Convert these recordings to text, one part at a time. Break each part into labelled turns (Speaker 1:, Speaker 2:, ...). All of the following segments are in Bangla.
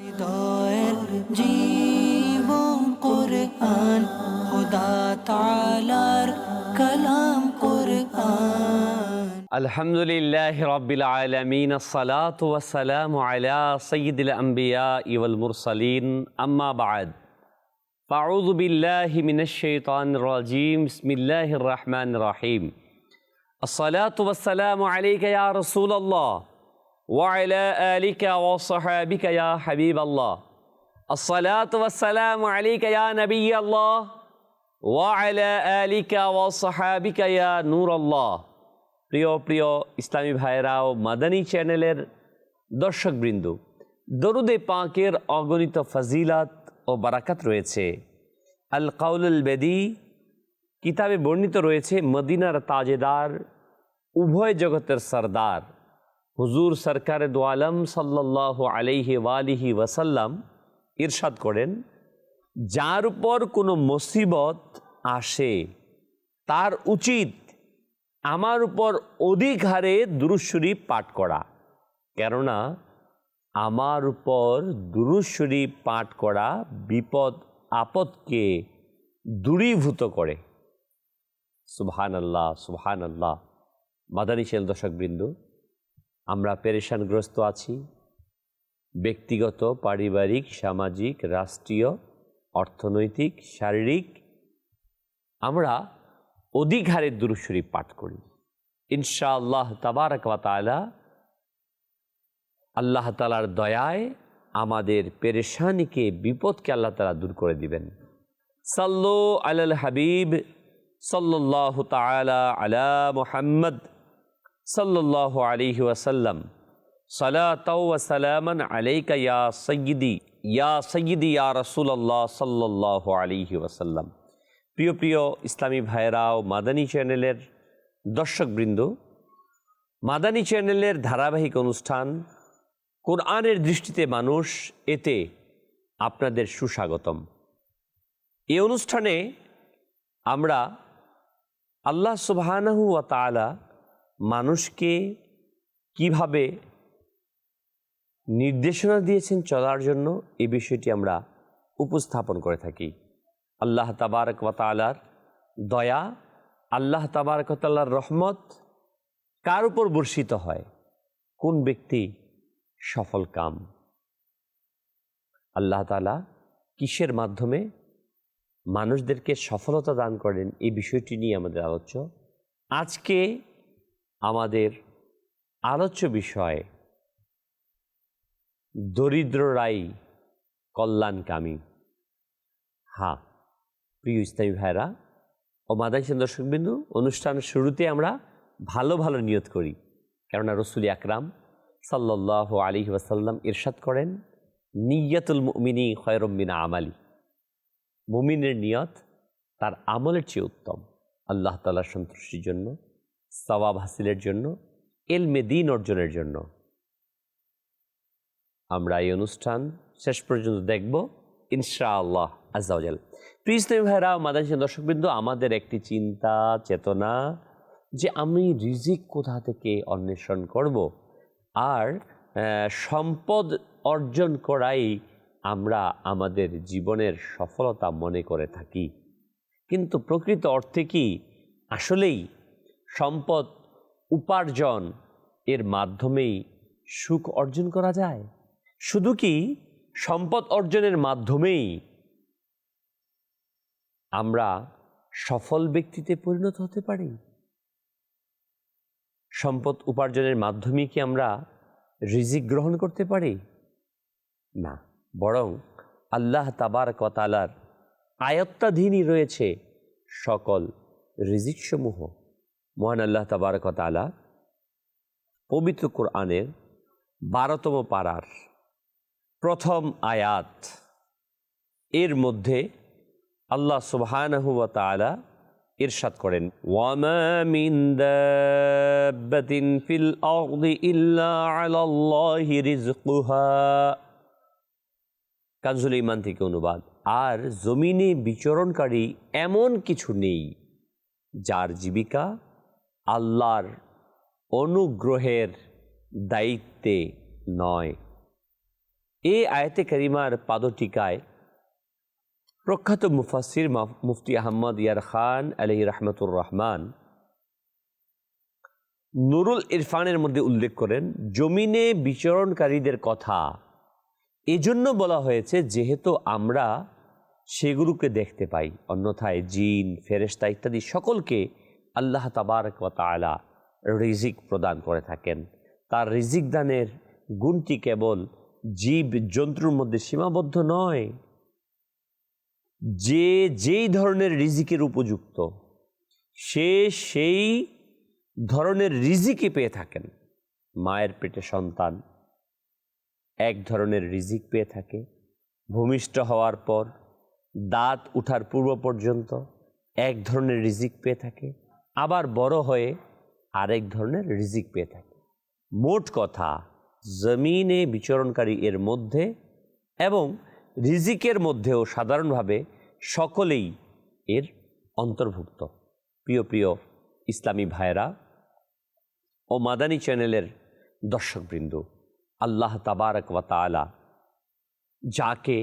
Speaker 1: হৃদয়ের জীবন কোরআন খোদা তালার কালাম কোরআন
Speaker 2: الحمد لله رب العالمين الصلاة والسلام على سيد الأنبياء والمرسلين أما بعد فأعوذ بالله من الشيطان الرجيم بسم الله الرحمن الرحيم الصلاة والسلام عليك يا رسول الله ওয়াইলা আলিকা ও সাহাবিকা ইয়া হাবিব আল্লাহ আসসালাত ওয়াসালাম আলিকা ইয়া নবী আল্লাহ ওয়াইলা আলিকা ও সাহাবিকা ইয়া নূর আল্লাহ প্রিয় প্রিয় ইসলামী ভাইরা ও মাদানী চ্যানেলের দর্শকবৃন্দ, দরুদে পাঁকের অগণিত ফজিলাত ও বারাকাত রয়েছে। আল কাউলুল বেদি কিতাবে বর্ণিত রয়েছে মদিনার তাজেদার, উভয় জগতের সর্দার। হুজুর সরকারে দোয়ালম সাল্লাহ আলাইহি ওয়ালিহি ওয়াসাল্লাম ইরশাদ করেন, যার উপর কোনো মুসিবত আসে, তার উচিত আমার উপর অধিক হারে দুরুশরীফ পাঠ করা। কেননা আমার উপর দুরুশরীফ পাঠ করা বিপদ আপদকে দূরীভূত করে। সুবহান আল্লাহ সুবহান আল্লাহ মাদানী শেল দর্শকবৃন্দ আমরা পেরেশানগ্রস্ত আছি। ব্যক্তিগত, পারিবারিক, সামাজিক, রাষ্ট্রীয়, অর্থনৈতিক, শারীরিক। আমরা অধিক হারে দুরুশরীফ পাঠ করি। ইনশাআল্লাহ তাবারক ওয়া তাআলা আল্লাহ তালার দয়ায় আমাদের পেরেশানিকে, বিপদকে আল্লাহ তালা দূর করে দিবেন। সাল্লু আলাল হাবিব সাল্লাহ তালা আলা মুহাম্মদ। সাল্লাহ আলিহি ওয়াসাল্লাম, সালাতাও সালামান আলাইকা ইয়া ইয়া সৈয়দি ইয়া রসুল্লাহ সাল্লাহ আলিহি ওয়াসাল্লাম। প্রিয় প্রিয় ইসলামী ভাইয়েরা ও মাদানী চ্যানেলের দর্শকবৃন্দ, মাদানী চ্যানেলের ধারাবাহিক অনুষ্ঠান কোরআনের দৃষ্টিতে মানুষ, এতে আপনাদের সুস্বাগতম। এই অনুষ্ঠানে আমরা আল্লাহ সুবাহানাহু ওয়া তাআলা মানুষকে কীভাবে নির্দেশনা দিয়েছেন চলার জন্য এই বিষয়টি আমরা উপস্থাপন করে থাকি। আল্লাহ তাবারক দয়া, আল্লাহ তাবারক তাল্লার রহমত কার উপর বর্ষিত হয়? কোন ব্যক্তি সফল কাম? আল্লাহ তালা কিসের মাধ্যমে মানুষদেরকে সফলতা দান করেন? এই বিষয়টি নিয়ে আমাদের আলোচ্য। আজকে আমাদের আলোচ্য বিষয় দরিদ্ররাই কল্যাণকামী। হ্যাঁ প্রিয় ইসলামী ভাইরা ও মাদাইসেন দর্শকবিন্দু, অনুষ্ঠান শুরুতে আমরা ভালো ভালো নিয়ত করি। কেননা রসুল আকরাম সাল্লাহ আলী ওয়াসাল্লাম ইরশাদ করেন, নিয়াতুল মুমিনী খয়রম্মিনা আমালি। মুমিনের নিয়ত তার আমলের চেয়ে উত্তম। আল্লাহ তালার সন্তুষ্টির জন্য সবাব হাসিলের জন্য, এলমে দিন অর্জনের জন্য। আমরা এই অনুষ্ঠান শেষ পর্যন্ত দেখব, ইনশাআল্লাহ আজাল প্রিয় ইসলামী ভাইরা মাদানী দর্শকবৃন্দ, আমাদের একটি চিন্তা, চেতনা, যে আমি রিজিক কোথা থেকে অন্বেষণ করব? আর সম্পদ অর্জন করাই আমরা আমাদের জীবনের সফলতা মনে করে থাকি। কিন্তু প্রকৃত অর্থে কি আসলেই সম্পদ, উপার্জন এর মাধ্যমেই সুখ অর্জন করা যায়। শুধু কি সম্পদ অর্জনের মাধ্যমেই আমরা সফল ব্যক্তিতে পরিণত হতে পারি? সম্পদ উপার্জনের মাধ্যমে কি আমরা রিজিক গ্রহণ করতে পারি? না, বরং আল্লাহ তাবার কতালার আয়ত্তাধীনই রয়েছে সকল রিজিকসমূহ। মহান আল্লাহ তাবার কতালা পবিত্র কোরআনের বারোতম পাড়ার প্রথম আয়াত এর মধ্যে আল্লাহ সুবহানাহু ওয়া তাআলা ইরশাদ করেন কানজুল ইমান থেকে অনুবাদ, আর জমিনে বিচরণকারী এমন কিছু নেই যার জীবিকা আল্লাহর অনুগ্রহের দায়িত্বে নয়। এ আয়তে করিমার পাদটিকায় প্রখ্যাত মুফাসির মাফ- মুফতি আহমদ ইয়ার খান আলহি রহমতুর রহমান নুরুল ইরফানের মধ্যে উল্লেখ করেন, জমিনে বিচরণকারীদের কথা এজন্য বলা হয়েছে যেহেতু আমরা সেগুলোকে দেখতে পাই। অন্যথায় জিন, ফেরেশতা ইত্যাদি সকলকে আল্লাহ তাবারক তাআলা রিজিক প্রদান করে থাকেন। তার রিজিক দানের গুণটি কেবল জীব জন্তুর মধ্যে সীমাবদ্ধ নয়। যে যেই ধরনের রিজিকের উপযুক্ত, সে সেই ধরনের রিজিকই পেয়ে থাকেন। মায়ের পেটে সন্তান এক ধরনের রিজিক পেয়ে থাকে। ভূমিষ্ঠ হওয়ার পর, দাঁত উঠার পূর্ব পর্যন্ত এক ধরনের রিজিক পেয়ে থাকে। আবার বড় হয়ে আরেক ধরনের রিজিক পেয়ে থাকে। মোট কথা, জমিনে বিচরণকারী এর মধ্যে এবং রিজিকের মধ্যেও সাধারণভাবে সকলেই এর অন্তর্ভুক্ত। প্রিয় প্রিয় ইসলামী ভাইরা ও মাদানী চ্যানেলের দর্শকবৃন্দ, আল্লাহ তাবারক ওয়া তাআলা যাকে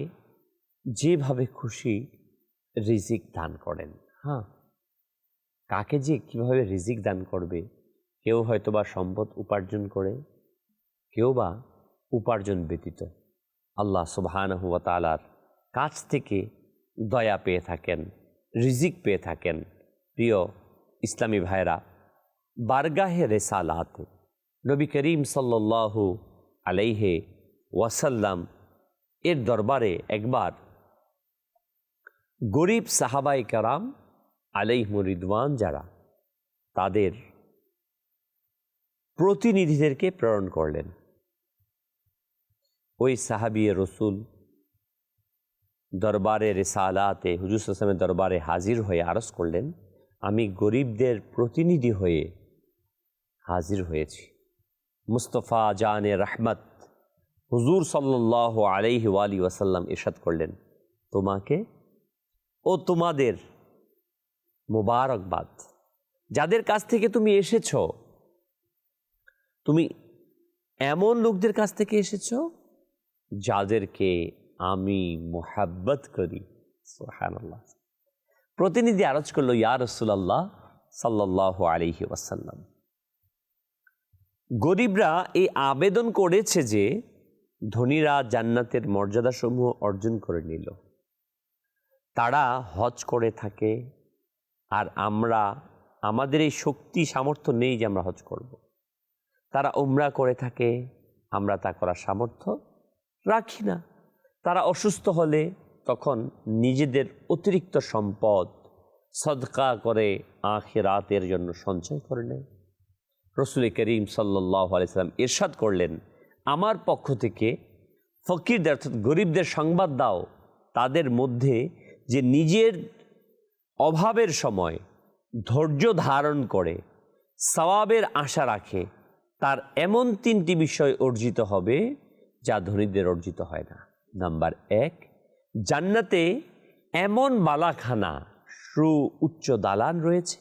Speaker 2: যেভাবে খুশি রিজিক দান করেন। হ্যাঁ কাকে যে কীভাবে রিজিক দান করবে, কেউ হয়তো বা সম্পদ উপার্জন করে কেউ বা উপার্জন ব্যতীত। আল্লাহ সুবহানাহু ওয়া তাআলার কাছ থেকে দয়া পেয়ে থাকেন, রিজিক পেয়ে থাকেন। প্রিয় ইসলামী ভাইরা বারগাহে রেসালাত, নবী করিম সাল্লাল্লাহু আলাইহে ওয়াসাল্লাম এর দরবারে একবার গরিব সাহাবাই কারাম আলাইহমরিদওয়ান যারা, তাদের প্রতিনিধিদেরকে প্রেরণ করলেন। ওই সাহাবি রসুল দরবারে রেসালাতে, হুজুর আসলামের দরবারে হাজির হয়ে আরজ করলেন, আমি গরিবদের প্রতিনিধি হয়ে হাজির হয়েছি। মুস্তফা জানে রহমত হুজুর সাল্লাহ আলাইহি ওয়ালি ওয়াসাল্লাম ইরশাদ করলেন, তোমাকে ও তোমাদের মোবারকবাদ। যাদের কাছ থেকে তুমি এসেছ, তুমি এমন লোকদের কাছ থেকে এসেছ যাদেরকে আমি মোহাব্বত করি। সুবহানাল্লাহ। প্রতিনিধি আরজ করল, ইয়া রসুলাল্লাহ সাল্লাহ আলিহি ওয়াসাল্লাম, গরিবরা এই আবেদন করেছে যে ধনীরা জান্নাতের মর্যাদাসমূহ অর্জন করে নিল। তারা হজ করে থাকে আর আমরা, আমাদের এই শক্তি সামর্থ্য নেই যে আমরা হজ করব। তারা উমরা করে থাকে, আমরা তা করার সামর্থ্য রাখি না। তারা অসুস্থ হলে তখন নিজেদের অতিরিক্ত সম্পদ সদকা করে আখেরাতের জন্য সঞ্চয় করে নেয়। রসুল করিম সাল্লাহ আলাইসাল্লাম ইরশাদ করলেন, আমার পক্ষ থেকে ফকিরদের অর্থাৎ গরিবদের সংবাদ দাও। তাদের মধ্যে যে নিজের অভাবের সময় ধৈর্য ধারণ করে, সওয়াবের আশা রাখে, তার এমন তিনটি বিষয় অর্জিত হবে যা ধনীদের অর্জিত হয় না। নাম্বার এক, জান্নাতে এমন বালাখানা সু উচ্চ দালান রয়েছে,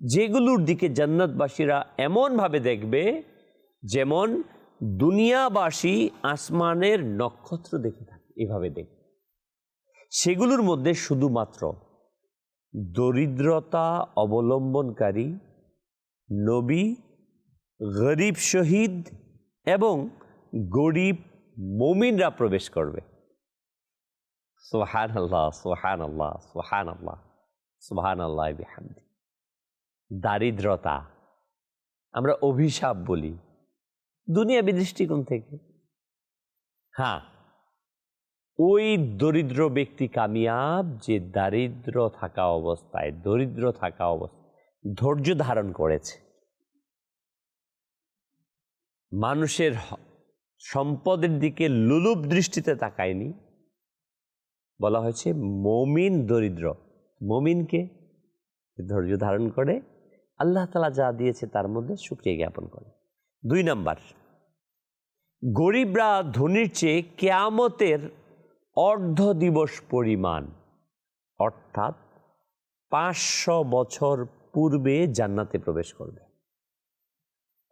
Speaker 2: যেগুলোর দিকে জান্নাতবাসীরা এমনভাবে দেখবে যেমন দুনিয়াবাসী আসমানের নক্ষত্র দেখে থাকে, এভাবে দেখবে। সেগুলোর মধ্যে শুধুমাত্র দরিদ্রতা অবলম্বনকারী, নবী, গরিব শহীদ এবং গরিব মমিনরা প্রবেশ করবে। সোহান আল্লাহ সোহান আল্লাহ সোহান আল্লাহ সোহান আল্লাহ দারিদ্রতা, আমরা অভিশাপ বলি, দুনিয়াবি দৃষ্টিকোণ থেকে। হ্যাঁ ওই দরিদ্র ব্যক্তি কামিয়াব যে দারিদ্র থাকা অবস্থায়, দরিদ্র থাকা অবস্থায় ধৈর্য ধারণ করেছে। মানুষের সম্পদের দিকে লুলুপ দৃষ্টিতে তাকায়নি। বলা হয়েছে মমিন দরিদ্র। মমিনকে ধৈর্য ধারণ করে। আল্লাহ তালা যা দিয়েছে তার মধ্যে সুক্রিয়া জ্ঞাপন করে। দুই নাম্বার, গরিবরা ধনির চেয়ে কেয়ামতের অর্ধ দিবস পরিমাণ। অর্থাৎ পাঁচশো বছর পূর্বে জান্নাতে প্রবেশ করবে।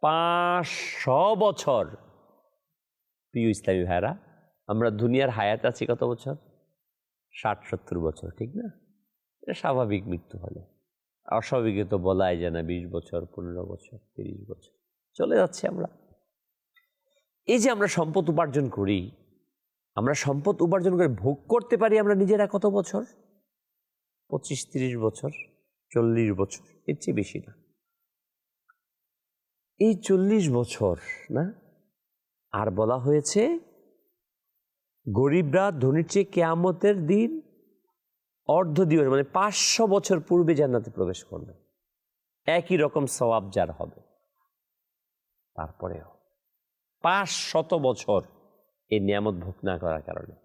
Speaker 2: পাঁচশো বছর। প্রিয় ইসলামী ভাইরা আমরা দুনিয়ার হায়াত আছি কত বছর? ষাট সত্তর বছর, ঠিক না? এটা স্বাভাবিক মৃত্যু হলে। অস্বাভাবিকে তো বলাই যায় না, বিশ বছর, পনেরো বছর, তিরিশ বছর। চলে যাচ্ছে আমরা। এই যে আমরা সম্পদ উপার্জন করি আমরা সম্পদ উপার্জন করে ভোগ করতে পারি আমরা নিজেরা কত বছর? পঁচিশ, তিরিশ বছর, চল্লিশ বছর, এর চেয়ে বেশি না। এই চল্লিশ বছর, না? আর বলা হয়েছে, গরিবরা ধনির চেয়ে কেয়ামতের দিন অর্ধ দিবস মানে পাঁচশো বছর পূর্বে জান্নাতে প্রবেশ করবে। একই রকম সওয়াব যার হবে। তারপরেও পাঁচ শত বছর এই নিয়ামত ভোগ না করার কারণে।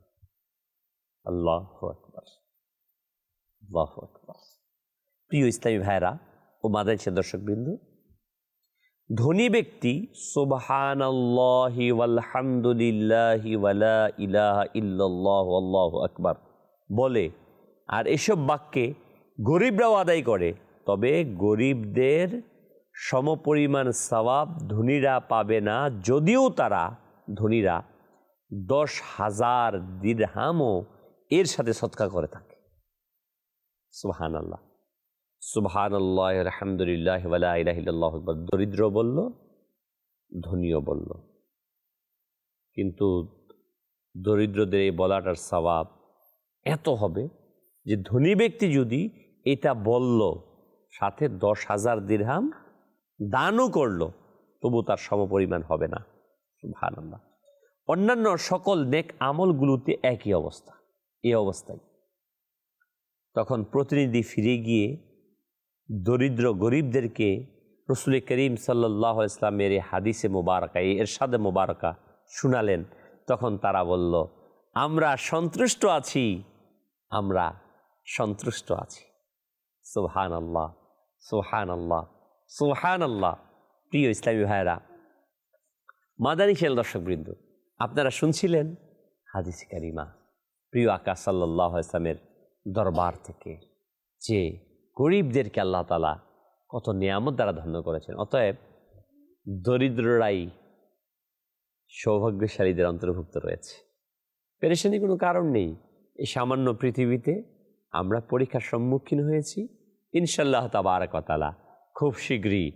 Speaker 2: আল্লাহ আকবর। আল্লাহ আকবর। প্রিয় ইসলামী ভাইরা ও মাদাইছে দর্শক বিন্দু ধনী ব্যক্তি সুবহান আল্লাহি আকবার, বলে, আর এসব বাক্যে গরিবরাও আদায় করে, তবে গরিবদের সমপরিমাণ সওয়াব ধনীরা পাবে না, যদিও তারা ধনীরা দশ হাজার দিরহামও এর সাথে সৎকা করে থাকে। সুবহান আল্লাহ সুবহান আল্লাহ আকবার। দরিদ্র বলল, ধনীও বলল। কিন্তু দরিদ্রদের এই বলাটার স্বভাব এত হবে যে ধনী ব্যক্তি যদি এটা বলল, সাথে দশ হাজার দিরহাম দানও করল, তবু তার সমপরিমাণ হবে না। সুবহান আল্লাহ অন্যান্য সকল নেক আমলগুলোতে একই অবস্থা এই অবস্থায়। তখন প্রতিনিধি ফিরে গিয়ে দরিদ্র গরিবদেরকে রসুল করিম সাল্লাহ ইসলামের এই হাদিসে মোবারকা, এই এরশাদে মোবারকা শুনালেন। তখন তারা বলল, আমরা সন্তুষ্ট আছি, আমরা সন্তুষ্ট আছি। সোহান আল্লাহ সোহান আল্লাহ সোহান আল্লাহ প্রিয় ইসলামী ভাইরা মাদানী খেল দর্শকবৃন্দ আপনারা শুনছিলেন হাদিস কারিমা, প্রিয় আকাশ সাল্লাহ দরবার থেকে, যে গরিবদেরকে আল্লাহ তালা কত নিয়ামত দ্বারা ধন্য করেছেন। অতএব দরিদ্ররাই সৌভাগ্যশালীদের অন্তর্ভুক্ত রয়েছে। পেরেশানি কোনো কারণ নেই। এই সামান্য পৃথিবীতে আমরা পরীক্ষার সম্মুখীন হয়েছি। ইনশাল্লাহ তাবারকতালা খুব শীঘ্রই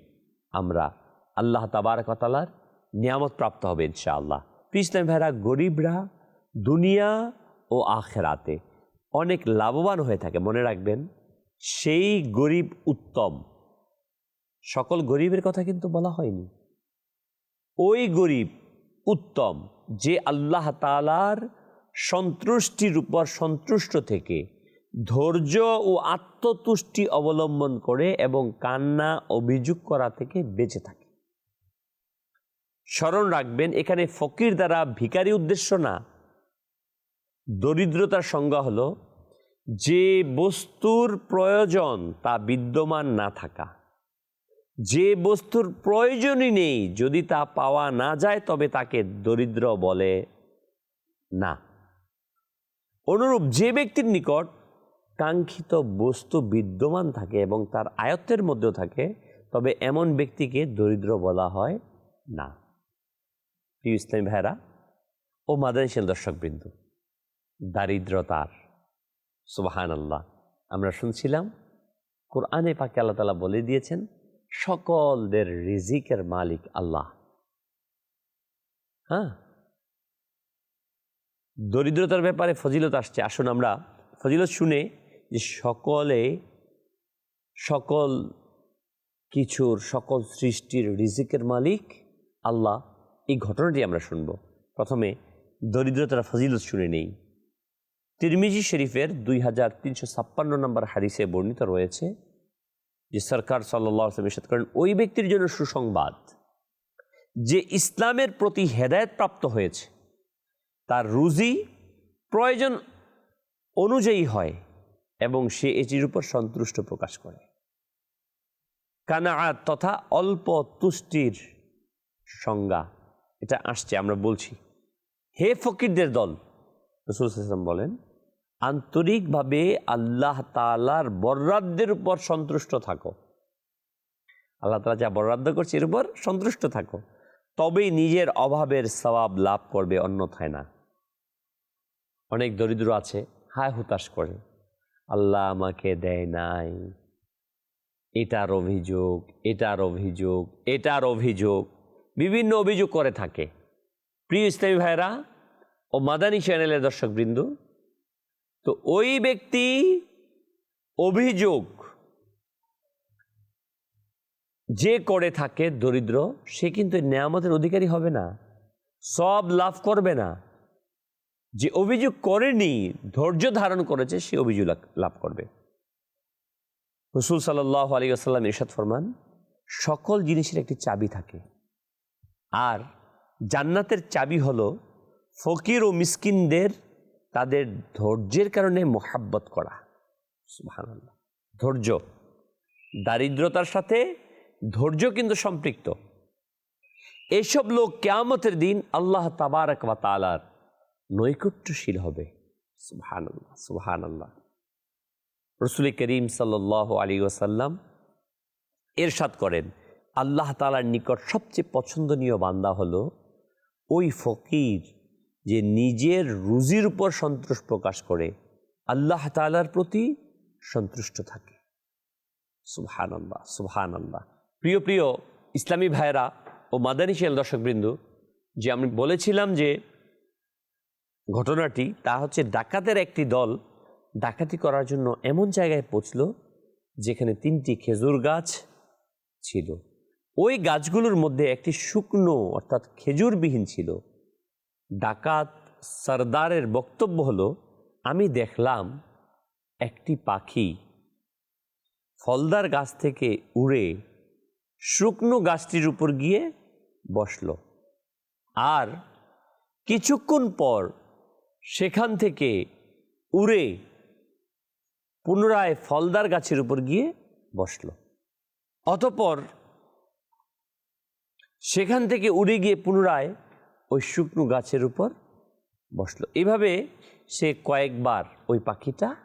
Speaker 2: আমরা আল্লাহ তাবারকতালার নিয়ামত প্রাপ্ত হবে ইনশাআল্লাহ। ইসলাম ভাইরা গরিবরা, দুনিয়া ও আখেরাতে অনেক লাভবান হয়ে থাকে, মনে রাখবেন। সেই গরিব উত্তম। সকল গরিবের কথা কিন্তু বলা হয়নি। ওই গরিব উত্তম, যে আল্লাহ তালার সন্তুষ্টির উপর সন্তুষ্ট থেকে ধৈর্য ও আত্মতুষ্টি অবলম্বন করে এবং কান্না, অভিযোগ করা থেকে বেঁচে থাকে। স্মরণ রাখবেন, এখানে ফকির দ্বারা ভিকারি উদ্দেশ্য না। দরিদ্রতার সংজ্ঞা হলো, যে বস্তুর প্রয়োজন তা বিদ্যমান না থাকা। যে বস্তুর প্রয়োজনই নেই, যদি তা পাওয়া না যায়, তবে তাকে দরিদ্র বলে না। অনুরূপ, যে ব্যক্তির নিকট কাঙ্ক্ষিত বস্তু বিদ্যমান থাকে এবং তার আয়ত্তের মধ্যেও থাকে, তবে এমন ব্যক্তিকে দরিদ্র বলা হয় না। প্রিয় ইসলামী ভাইরা ও মাদারিশাল দর্শকবৃন্দ, দারিদ্রতার সুবাহান আল্লাহ আমরা শুনছিলাম কোরআনে পাকে আল্লাহ তালা বলে দিয়েছেন, সকলদের রিজিকের মালিক আল্লাহ। হ্যাঁ? দরিদ্রতার ব্যাপারে ফজিলত আসছে। আসুন আমরা ফজিলত শুনে যে সকলে, সকল কিছুর, সকল সৃষ্টির রিজিকের মালিক আল্লাহ। এই ঘটনাটি আমরা শুনব। প্রথমে দরিদ্রতার ফজিলত শুনে নেই। তিরমিজি শরীফের দুই হাজার তিনশো ছাপ্পান্ন নম্বর হারিসে বর্ণিত রয়েছে যে সরকার সাল্লাহ ইসাদ করেন, ওই ব্যক্তির জন্য সুসংবাদ, যে ইসলামের প্রতি হেদায়ত প্রাপ্ত হয়েছে, তার রুজি প্রয়োজন অনুযায়ী হয় এবং সে এটির উপর সন্তুষ্ট প্রকাশ করে। কানাআত তথা অল্প তুষ্টির সংজ্ঞা এটা আসছে, আমরা বলছি। হে ফকিরদের দল, রসুল হাসান বলেন, আন্তরিকভাবে আল্লাহ তালার বর্রাদ্দের উপর সন্তুষ্ট থাকো। আল্লাহ তালা যা বরাদ্দ করছে, এর উপর সন্তুষ্ট থাকো। তবেই নিজের অভাবের সবাব লাভ করবে, অন্যথায় না। অনেক দরিদ্র আছে, হায় হুতাশ করে। আল্লাহ আমাকে দেয় নাই। এটার অভিযোগ এটার অভিযোগ এটার অভিযোগ। বিভিন্ন অভিযোগ করে থাকে। প্রিয় ইসলামী ভাইরা ও মাদানী চ্যানেলের দর্শকবৃন্দ, তো ওই ব্যক্তি অভিযোগ যে করে থাকে দরিদ্র, সে কিন্তু নেয়ামতের অধিকারী হবে না। সব লাভ করবে না। যে অভিযোগ করেনি, ধৈর্য ধারণ করেছে, সে অভিযোগ লাভ- করবে। রসুল সাল্লাহ আলী আসাল্লাম ইরশাদ ফরমান, সকল জিনিসের একটি চাবি থাকে। আর জান্নাতের চাবি হলো ফকির ও মিসকিনদের তাদের ধৈর্যের কারণে মোহাব্বত করা। ধৈর্য। দারিদ্রতার সাথে ধৈর্য কিন্তু সম্পৃক্ত। এইসব লোক কেয়ামতের দিন আল্লাহ তাবারক ওয়া তালার নৈকট্যশীল হবে। সুবহান আল্লাহ আল্লাহ রসুল করিম সাল্লাহ আলী ওসাল্লাম এরশাদ করেন। আল্লাহ তালার নিকট সবচেয়ে পছন্দনীয় বান্দা হলো ওই ফকির যে নিজের রুজির উপর সন্তোষ প্রকাশ করে। আল্লাহ তালার প্রতি সন্তুষ্ট থাকে। সুবহান আল্লাহ সুবহান আল্লাহ প্রিয় প্রিয় ইসলামী ভাইরা ও মাদানী শেল দর্শকবৃন্দ, যে আমি বলেছিলাম যে ঘটনাটি, তা হচ্ছে ডাকাতের একটি দল ডাকাতি করার জন্য এমন জায়গায় পৌঁছল যেখানে তিনটি খেজুর গাছ ছিল। ওই গাছগুলোর মধ্যে একটি শুকনো, অর্থাৎ খেজুরবিহীন ছিল। ডাকাত সর্দারের বক্তব্য হলো, আমি দেখলাম একটি পাখি ফলদার গাছ থেকে উড়ে শুকনো গাছটির উপর গিয়ে বসল। আর কিছুক্ষণ পর সেখান থেকে উড়ে পুনরায় ফলদার গাছের উপর গিয়ে বসল। অতপর সেখান থেকে উড়ে গিয়ে পুনরায় ওই শুকনো গাছের উপর বসল। এভাবে সে কয়েকবার ওই পাখিটা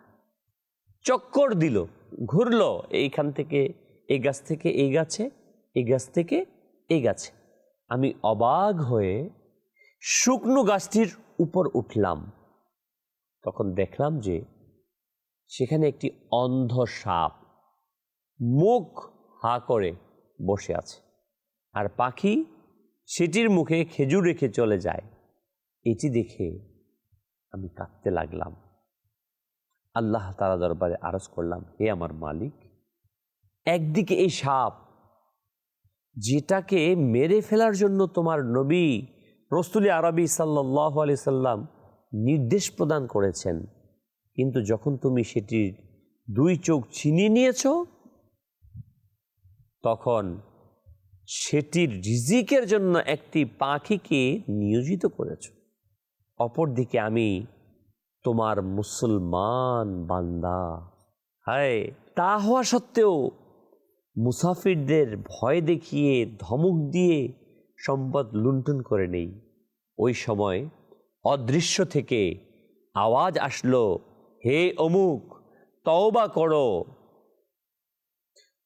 Speaker 2: চক্কর দিল, ঘুরল এইখান থেকে এই গাছ থেকে এই গাছে, এই গাছ থেকে এই গাছে। আমি অবাক হয়ে শুকনো গাছটির উপর উঠলাম। তখন দেখলাম যে সেখানে একটি অন্ধ সাপ মুখ হা করে বসে আছে। আর পাখি সেটির মুখে খেজুর রেখে চলে যায়। এটি দেখে আমি কাঁদতে লাগলাম। আল্লাহ তালা দরবারে আরজ করলাম, হে আমার মালিক, একদিকে এই সাপ যেটাকে মেরে ফেলার জন্য তোমার নবী রসুল আরবি সাল্লাহ আলি সাল্লাম নির্দেশ প্রদান করেছেন, কিন্তু যখন তুমি সেটির দুই চোখ ছিনিয়ে নিয়েছ, তখন সেটির রিজিকের জন্য একটি পাখিকে নিয়োজিত করেছ। অপরদিকে আমি তোমার মুসলমান বান্দা। হায়, তা হওয়া সত্ত্বেও মুসাফিরদের ভয় দেখিয়ে, ধমক দিয়ে সম্পদ লুণ্ঠন করে নেই। ওই সময় অদৃশ্য থেকে আওয়াজ আসলো, হে অমুক, তওবা করো।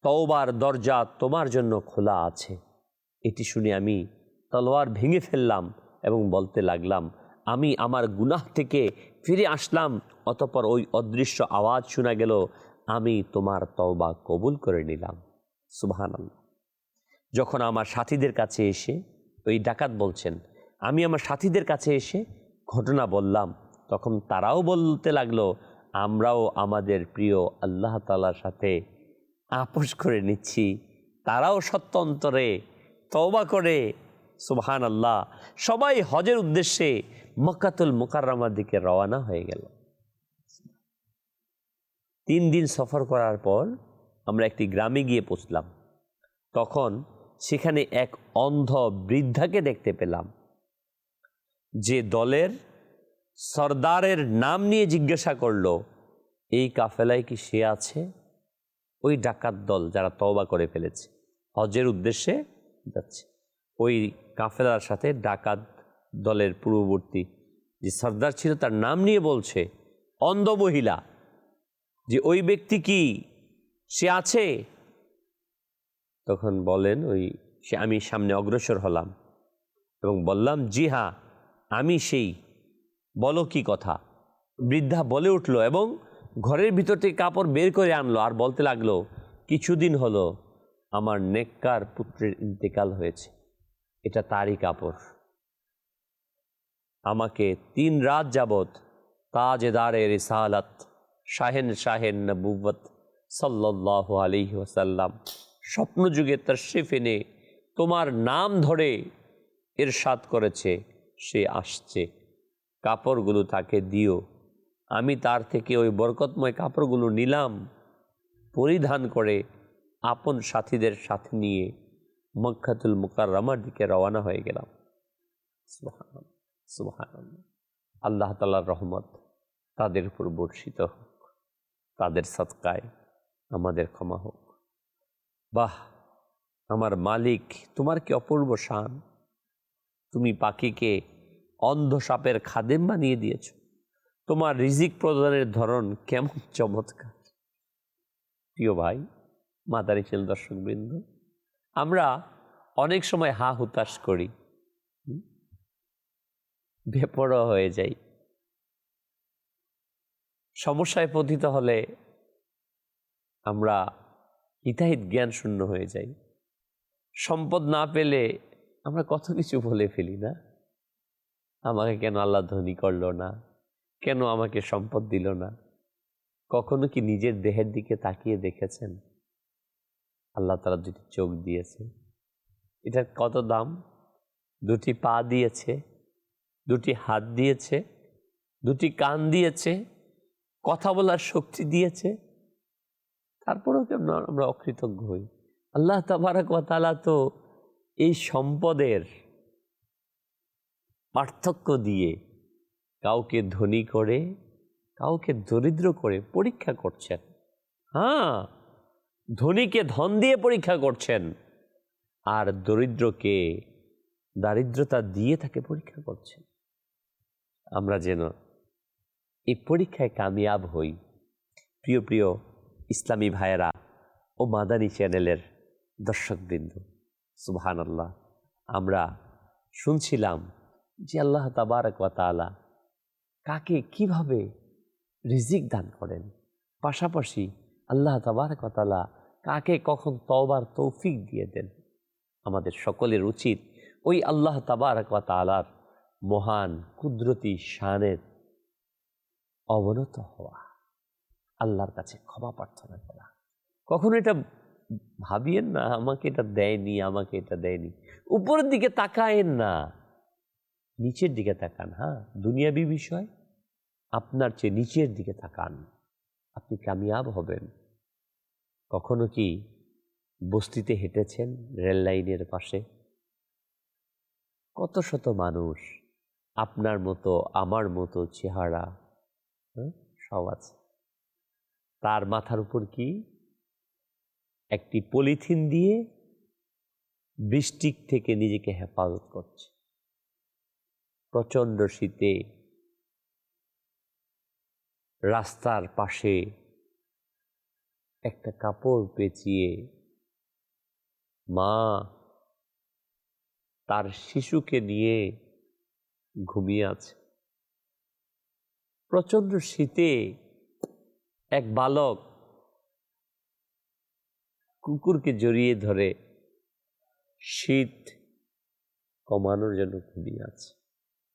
Speaker 2: তওবার দরজা তোমার জন্য খোলা আছে। এটি শুনে আমি তলোয়ার ভেঙে ফেললাম এবং বলতে লাগলাম, আমি আমার গুনাহ থেকে ফিরে আসলাম, অতপর ওই অদৃশ্য আওয়াজ শোনা গেল, আমি তোমার তওবা কবুল করে নিলাম। সুবহান যখন আমার সাথীদের কাছে এসে ওই ডাকাত বলছেন, আমি আমার সাথীদের কাছে এসে ঘটনা বললাম, তখন তারাও বলতে লাগল, আমরাও আমাদের প্রিয় আল্লাহ তালার সাথে আপোষ করে নিচ্ছি। তারাও সত্য অন্তরে তওবা করে। সুবহান আল্লাহ সবাই হজের উদ্দেশ্যে মক্কাতুল মুকাররমার দিকে রওয়ানা হয়ে গেল। তিন দিন সফর করার পর আমরা একটি গ্রামে গিয়ে পৌঁছলাম। তখন সেখানে এক অন্ধ বৃদ্ধাকে দেখতে পেলাম। যে দলের সর্দারের নাম নিয়ে জিজ্ঞাসা করল, এই কাফেলায় কি সে আছে? ওই ডাকাত দল যারা তওবা করে ফেলেছে। হজের উদ্দেশ্যে যাচ্ছে। ওই কাফেলার সাথে ডাকাত দলের পূর্ববর্তী যে সর্দার ছিল তার নাম নিয়ে বলছে অন্ধ মহিলা যে ওই ব্যক্তি কি? সে আছে? তখন বলেন ওই, সে আমি সামনে অগ্রসর হলাম এবং বললাম, জি হ্যাঁ আমি সেই বলো কি কথা। বৃদ্ধা বলে উঠল এবং ঘরের ভিতর থেকে কাপড় বের করে আনলো আর বলতে লাগল, কিছুদিন হলো আমার নেককার পুত্রের ইন্তেকাল হয়েছে। এটা তারই কাপড়। আমাকে তিন রাত যাবৎ তাজেদারে রিসালাত, শাহেন শাহেন নবুবত সাল্লাহ আলিহি ওসাল্লাম স্বপ্নযুগে তশরিফ এনে তোমার নাম ধরে এর এরশাদ করেছে। সে আসছে। কাপড়গুলো তাকে দিও। আমি তার থেকে ওই বরকতময় কাপড়গুলো নিলাম, পরিধান করে আপন সাথীদের সাথে নিয়ে মক্কাতুল মুকাররমার দিকে রওনা হয়ে গেলাম। আল্লাহ তালার রহমত তাদের উপর বর্ষিত হোক, তাদের সৎকায় আমাদের ক্ষমা হোক। বাহ, আমার মালিক, তোমার কি অপূর্ব শান? তুমি পাখিকে অন্ধ সাপের খাদেম বানিয়ে দিয়েছ। তোমার রিজিক প্রদানের ধরন কেমন চমৎকার। প্রিয় ভাই, মাদারি ছিল দর্শকবৃন্দ, আমরা অনেক সময় হা হুতাশ করি? বেপরোয়া হয়ে যাই। সমস্যায় পতিত হলে আমরা হিতাহিত জ্ঞান শূন্য হয়ে যাই। সম্পদ না পেলে আমরা কত কিছু বলে ফেলি না? আমাকে কেন আল্লাহ ধনী করল না? কেন আমাকে সম্পদ দিল না? কখনো কি নিজের দেহের দিকে তাকিয়ে দেখেছেন? আল্লাহ তারা দুটি চোখ দিয়েছে। এটার কত দাম? দুটি পা দিয়েছে, দুটি হাত দিয়েছে, দুটি কান দিয়েছে, কথা বলার শক্তি দিয়েছে। তারপরেও কেন আমরা অকৃতজ্ঞ হই? আল্লাহ তাবারাক তাআলা তো এই সম্পদের পার্থক্য দিয়ে কাউকে ধনী করে, কাউকে দরিদ্র করে পরীক্ষা করছেন। হ্যাঁ ধনীকে ধন দিয়ে পরীক্ষা করছেন। আর দরিদ্রকে দারিদ্রতা দিয়ে তাকে পরীক্ষা করছেন। আমরা যেন এই পরীক্ষায় কামিয়াব হই। প্রিয় প্রিয় ইসলামী ভাইয়েরা ও মাদানী চ্যানেলের দর্শকবৃন্দ সুবহান আল্লাহ আমরা শুনছিলাম যে আল্লাহ তাবারক কাকে কীভাবে রিজিক দান করেন? পাশাপাশি আল্লাহ তাবার তাআলা কাকে কখন তবার তৌফিক দিয়ে দেন? আমাদের সকলের উচিত ওই আল্লাহ তাবার ওয়া তাআলার মহান কুদরতি শানের অবনত হওয়া। আল্লাহর কাছে ক্ষমা প্রার্থনা করা। কখনো এটা ভাবিয়েন না, আমাকে এটা দেয়নি, আমাকে এটা দেয়নি। উপরের দিকে তাকায়েন না, নিচের দিকে তাকান হ্যাঁ? দুনিয়াবি বিষয় আপনার চেয়ে নিচের দিকে তাকান। আপনি কামিয়াব হবেন। কখনো কি বস্তিতে হেঁটেছেন রেল লাইনের পাশে? কত শত মানুষ আপনার মতো, আমার মতো চেহারা সব আছে। তার মাথার উপর কি একটি পলিথিন দিয়ে বৃষ্টিক থেকে নিজেকে হেফাজত করছে? প্রচণ্ড শীতে রাস্তার পাশে একটা কাপড় পেঁচিয়ে মা তার শিশুকে নিয়ে ঘুমিয়ে আছে। প্রচণ্ড শীতে এক বালক কুকুরকে জড়িয়ে ধরে শীত কমানোর জন্য ঘুমিয়ে আছে।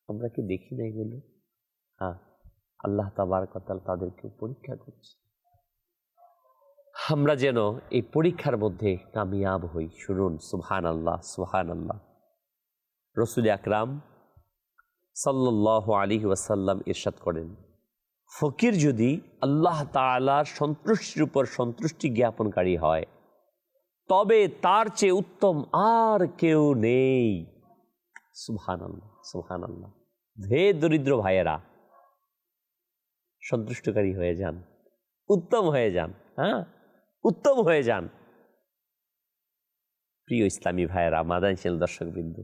Speaker 2: আমরা কি দেখি না এগুলো? হ্যাঁ। আল্লাহ তাবার কথাল তাদেরকে পরীক্ষা করছে। আমরা যেন এই পরীক্ষার মধ্যে কামিয়াব হই। শুনুন সুহান আল্লাহ সুহান আল্লাহ রসুল আকরাম সাল্লাহ আলী ওয়াসাল্লাম ইরশাদ করেন, ফকির যদি আল্লাহ তালার সন্তুষ্টির উপর সন্তুষ্টি জ্ঞাপনকারী হয়, তবে তার চেয়ে উত্তম আর কেউ নেই। সুহান আল্লাহ সুহান আল্লাহ ধে দরিদ্র ভাইয়েরা সন্তুষ্টকারী হয়ে যান। উত্তম হয়ে যান হ্যাঁ? উত্তম হয়ে যান। প্রিয় ইসলামী ভাইয়েরা, মাদানশীল দর্শকবৃন্দ,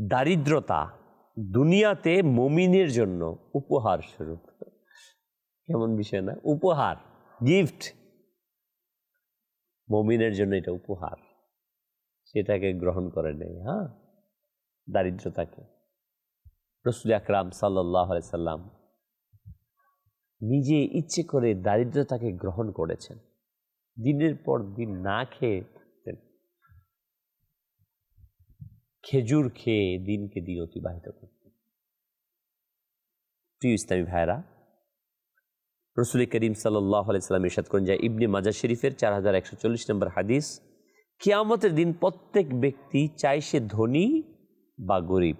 Speaker 2: দারিদ্রতা দুনিয়াতে মমিনের জন্য উপহার স্বরূপ। কেমন বিষয় না? উপহার গিফট মমিনের জন্য এটা উপহার। সেটাকে গ্রহণ করে নেই হ্যাঁ? দারিদ্রতাকে। রসুল আকরাম সাল্লাহ সাল্লাম নিজে ইচ্ছে করে দারিদ্রতাকে গ্রহণ করেছেন। দিনের পর দিন না খেয়ে খেজুর খেয়ে দিনকে দিন অতিবাহিত করতেন। প্রিয় ইসলামী ভাইরা রসুল করিম আলাইসাল্লাম ইরশাদ করেন যে, ইবনে মাজার শরীফের চার হাজার একশো চল্লিশ নম্বর হাদিস, কিয়ামতের দিন প্রত্যেক ব্যক্তি চাই সে ধনী বা গরিব।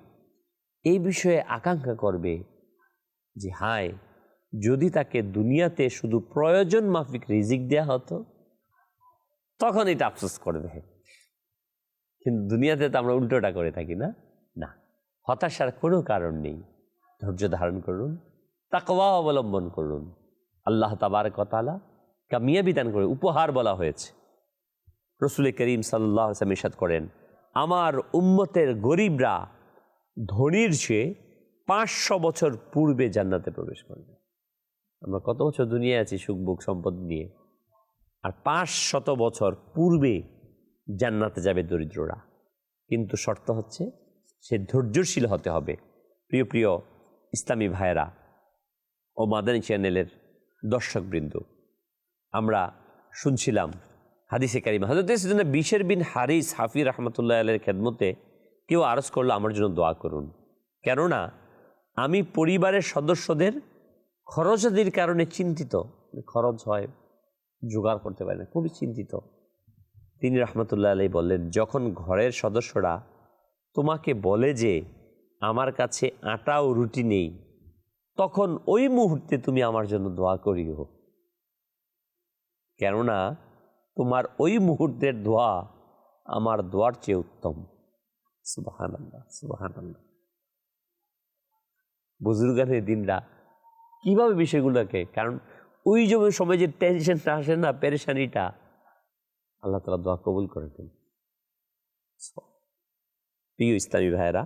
Speaker 2: এই বিষয়ে আকাঙ্ক্ষা করবে যে, হায় যদি তাকে দুনিয়াতে শুধু প্রয়োজন মাফিক রিজিক দেয়া হতো, তখন এটা আফসোস করবে। কিন্তু দুনিয়াতে তো আমরা উল্টোটা করে থাকি না? না। হতাশার কোনো কারণ নেই। ধৈর্য ধারণ করুন, তাকওয়া অবলম্বন করুন। আল্লাহ তাবার কতালা কামিয়াবি দান করে উপহার বলা হয়েছে। রসুল করিম সাল্লাহ ইসাদ করেন, আমার উম্মতের গরিবরা ধনির চেয়ে পাঁচশো বছর পূর্বে জান্নাতে প্রবেশ করবে। আমরা কত বছর দুনিয়ায় আছি সুখ বুক সম্পদ নিয়ে? আর পাঁচ শত বছর পূর্বে জান্নাতে যাবে দরিদ্ররা। কিন্তু শর্ত হচ্ছে, সে ধৈর্যশীল হতে হবে। প্রিয় প্রিয় ইসলামী ভাইয়েরা ও মাদানী চ্যানেলের দর্শকবৃন্দ, আমরা শুনছিলাম হাদিসে কারিমা হজরত সেজন্য বিশের বিন হারিস হাফি রহমতুল্লাহ আলের খেদমতে কেউ আরজ করল, আমার জন্য দোয়া করুন। কেননা, আমি পরিবারের সদস্যদের খরচাদির কারণে চিন্তিত। খরচ হয়, জোগাড় করতে পারে না, খুবই চিন্তিত। তিনি রহমতুল্লাহ আলী বললেন, যখন ঘরের সদস্যরা তোমাকে বলে যে আমার কাছে আটা ও রুটি নেই, তখন ওই মুহূর্তে তুমি আমার জন্য দোয়া করিও। কেননা তোমার ওই মুহূর্তের দোয়া আমার দোয়ার চেয়ে উত্তম। সুবাহান আল্লাহ সুবাহান আল্লাহ বুজুর্গানের দিনরা কীভাবে বিষয়গুলোকে? কারণ ওই যে সময় যে টেনশনটা আসে না, পেরেশানিটা, আল্লাহ তালা দোয়া কবুল করে দেন প্রিয় ইসলামী ভাইয়েরা,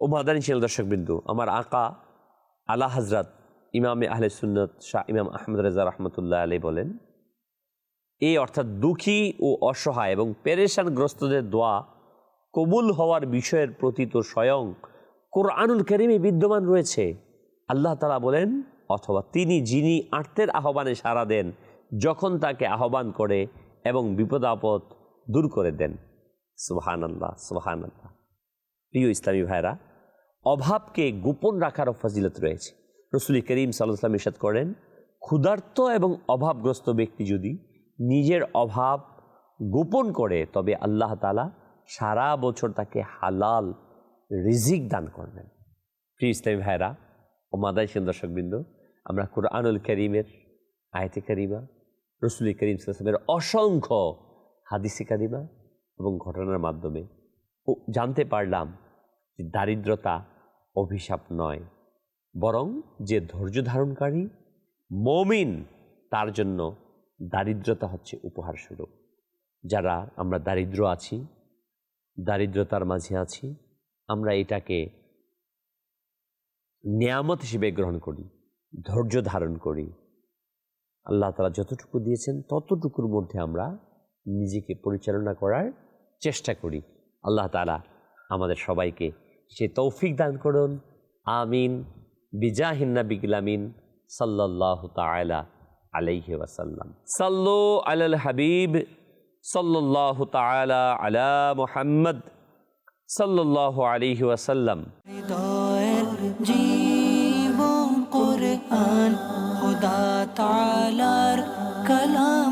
Speaker 2: ও মাদানী ছিল দর্শক বিন্দু আমার আকা আলা হাজরাত ইমামে আহলে সুন্নত শাহ ইমাম আহমদ রেজা রহমতুল্লাহ আলী বলেন এই অর্থাৎ দুঃখী ও অসহায় এবং পেরেশানগ্রস্তদের দোয়া কবুল হওয়ার বিষয়ের প্রতি তো স্বয়ং কোরআনুল করিমে বিদ্যমান রয়েছে। আল্লাহ তালা বলেন, অথবা তিনি যিনি আর্তের আহ্বানে সাড়া দেন, যখন তাকে আহ্বান করে এবং বিপদ আপদ দূর করে দেন। সুহান আল্লাহ সুহান আল্লাহ প্রিয় ইসলামী ভাইরা অভাবকে গোপন রাখারও ফজিলত রয়েছে। রসুল করিম সাল্লাম ইসাদ করেন, ক্ষুধার্ত এবং অভাবগ্রস্ত ব্যক্তি যদি নিজের অভাব গোপন করে, তবে আল্লাহ তালা সারা বছর তাকে হালাল রিজিক দান করবেন। প্রিয় ইসলামী ভাইরা, ও মাদাই সেন দর্শকবৃন্দ, আমরা কোরআনুল করিমের, আয়তে করিমা, রসুল করিম সাল্লামের অসংখ্য হাদিসে কারিমা এবং ঘটনার মাধ্যমে জানতে পারলাম যে দারিদ্রতা অভিশাপ নয়, বরং যে ধৈর্য ধারণকারী মমিন, তার জন্য দারিদ্রতা হচ্ছে উপহার স্বরূপ যারা আমরা দারিদ্র আছি, দারিদ্রতার মাঝে আছি আমরা এটাকে নিয়ামত হিসেবে গ্রহণ করি, ধৈর্য ধারণ করি। আল্লাহ তালা যতটুকু দিয়েছেন, ততটুকুর মধ্যে আমরা নিজেকে পরিচালনা করার চেষ্টা করি। আল্লাহ তালা আমাদের সবাইকে সে তৌফিক দান করুন। আমিন। বিজাহিন্না বিগলামিন সাল্লাহ তালা আলাইহি ওয়াসাল্লাম। সাল্লু আলাল হাবিব সাল্লাহ তালা আলা মুহাম্মদ। সাল্লাহ আলাইহি ওয়াসাল্লাম
Speaker 1: হৃদয়ের জীবন কোরআন খোদা তালার কালাম